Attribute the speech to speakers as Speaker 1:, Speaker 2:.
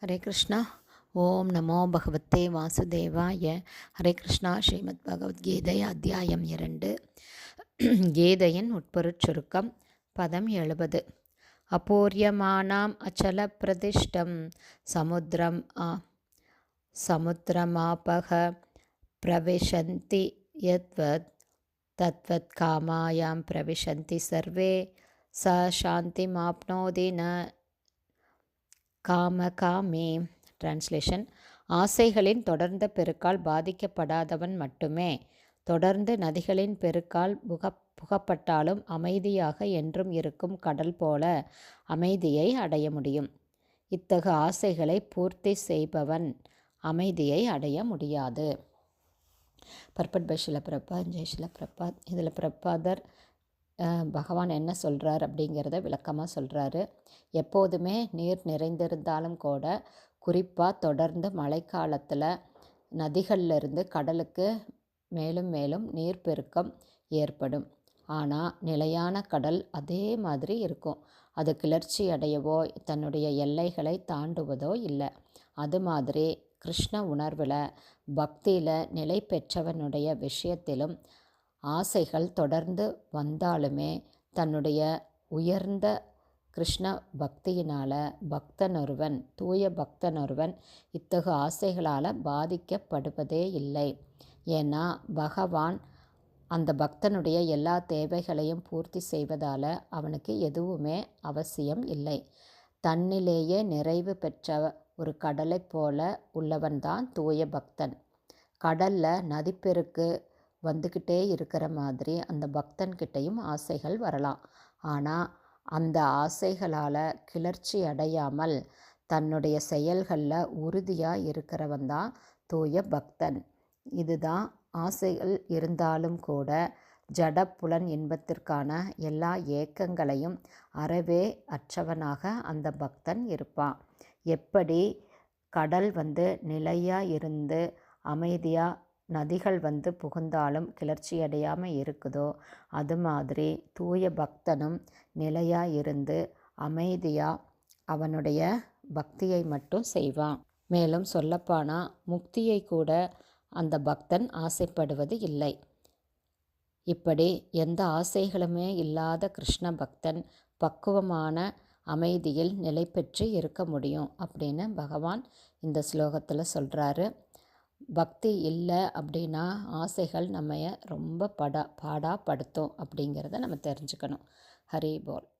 Speaker 1: ஹரே கிருஷ்ணா. ஓம் நமோ பகவத்தே வாசுதேவாய. ஹரே கிருஷ்ணா ஸ்ரீமத் பகவத்கீதை அத்தியாயம் இரண்டு. கீதையின் உட்பொருட் சுருக்கம் பதம் எழுபது. அபூரியமானாம் அச்சல பிரதிஷ்டம் சமுத்திரம் ஆ சமுத்திரமாபக பிரவிஷந்தி யத்வத் தத்வத் காமாயாம் பிரவிஷந்தி சர்வே ச சாந்திமாப்னோதி ந காம காமே டிரான்ஸ்லேஷன் ஆசைகளின் தொடர்ந்த பெருக்கால் பாதிக்கப்படாதவன் மட்டுமே. தொடர்ந்து நதிகளின் பெருக்கால் புக புகப்பட்டாலும் அமைதியாக என்றும் இருக்கும் கடல் போல அமைதியை அடைய முடியும். இத்தகு ஆசைகளை பூர்த்தி செய்பவன் அமைதியை அடைய முடியாது. பர்பட் பை ஷில பிரபாத் ஜெய் ஷில பிரபாத் இதில் பிரபாதர் பகவான் என்ன சொல்கிறார் அப்படிங்கிறத விளக்கமாக சொல்கிறாரு எப்போதுமே நீர் நிறைந்திருந்தாலும் கூட குறிப்பாக தொடர்ந்து மழைக்காலத்தில் நதிகளிலிருந்து கடலுக்கு மேலும் மேலும் நீர் பெருக்கம் ஏற்படும். ஆனால் நிலையான கடல் அதே மாதிரி இருக்கும். அது கிளர்ச்சி அடையவோ தன்னுடைய எல்லைகளை தாண்டுவதோ இல்லை. அது மாதிரி கிருஷ்ண உணர்வில் பக்தியில் நிலை பெற்றவனுடைய விஷயத்திலும் ஆசைகள் தொடர்ந்து வந்தாலுமே தன்னுடைய உயர்ந்த கிருஷ்ண பக்தியினால் பக்தனொருவன் தூய பக்தனொருவன் இத்தகு ஆசைகளால் பாதிக்கப்படுவதே இல்லை. ஏன்னா பகவான் அந்த பக்தனுடைய எல்லா தேவைகளையும் பூர்த்தி செய்வதால் அவனுக்கு எதுவுமே அவசியம் இல்லை. தன்னிலேயே நிறைவு பெற்ற ஒரு கடலை போல உள்ளவன்தான் தூய பக்தன். கடலில் நதிப்பெருக்கு வந்துக்கிட்டே இருக்கிற மாதிரி அந்த பக்தன்கிட்டையும் ஆசைகள் வரலாம். ஆனால் அந்த ஆசைகளால் கிளர்ச்சி அடையாமல் தன்னுடைய செயல்களில் உறுதியாக இருக்கிறவன் தான் தூய பக்தன். இதுதான் ஆசைகள் இருந்தாலும் கூட ஜடப்புலன் இன்பத்திற்கான எல்லா ஏக்கங்களையும் அறவே அற்றவனாக அந்த பக்தன் இருப்பான். எப்படி கடல் வந்து நிலையாக இருந்து அமைதியாக நதிகள் வந்து புகுந்தாலும் கிளர்ச்சியடையாமல் இருக்குதோ அது மாதிரி தூய பக்தனும் நிலையாக இருந்து அமைதியாக அவனுடைய பக்தியை மட்டும் செய்வான். மேலும் சொல்லப்போனால் முக்தியை கூட அந்த பக்தன் ஆசைப்படுவது இல்லை. இப்படி எந்த ஆசைகளுமே இல்லாத கிருஷ்ண பக்தன் பக்குவமான அமைதியில் நிலை பெற்று இருக்க முடியும் அப்படின்னு பகவான் இந்த ஸ்லோகத்தில் சொல்கிறாரு பக்தி இல்லை அப்படின்னா ஆசைகள் நம்ம ரொம்ப படா பாடாப்படுத்தும் அப்படிங்கிறத நம்ம தெரிஞ்சுக்கணும். ஹரி போல்.